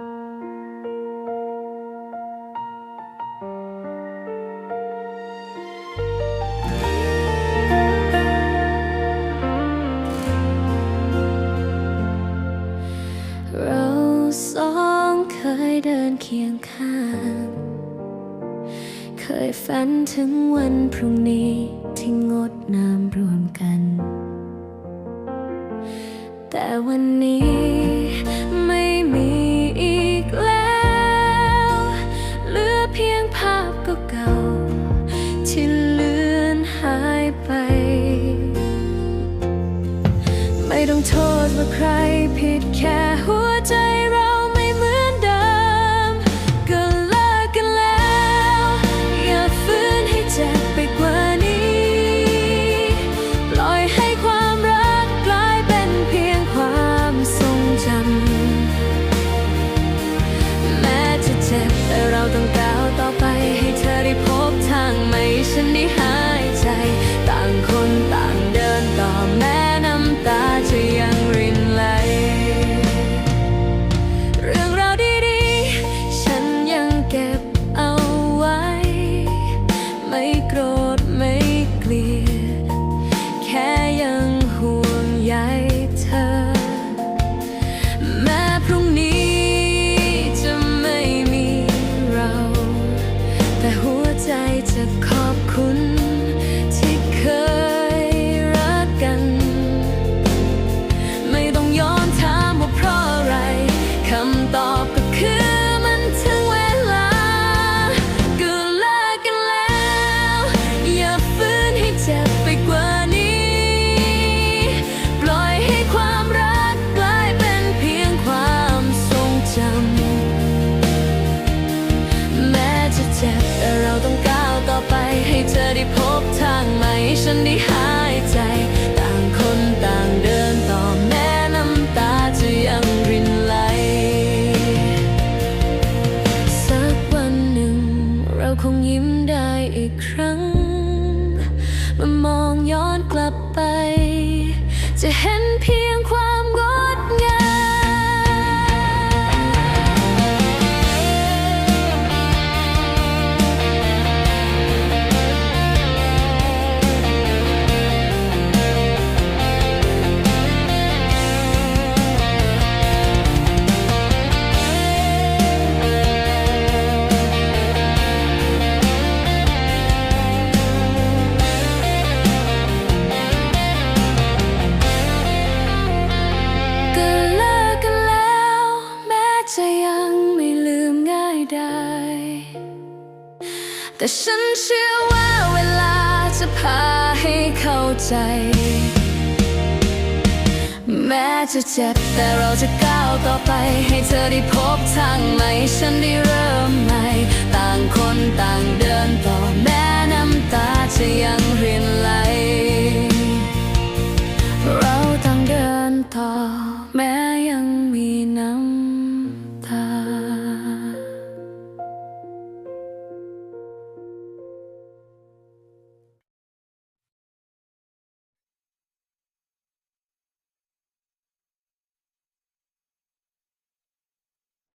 เราสองเคยเดินเคียงข้าง เคยฝันถึงวันพรุ่งนี้ที่งดงามรวมกัน แต่วันนี้ ไม่ต้องโทษว่าใครผิดแค่หัวใจเรา กครั้ง มันมองย้อนกลับไป จะเห็น แต่ฉันเชื่อว่าเวลาจะพาให้เข้าใจ แม้จะเจ็บแต่เราจะก้าวต่อไป ให้เธอได้พบทางใหม่ฉันได้เริ่ม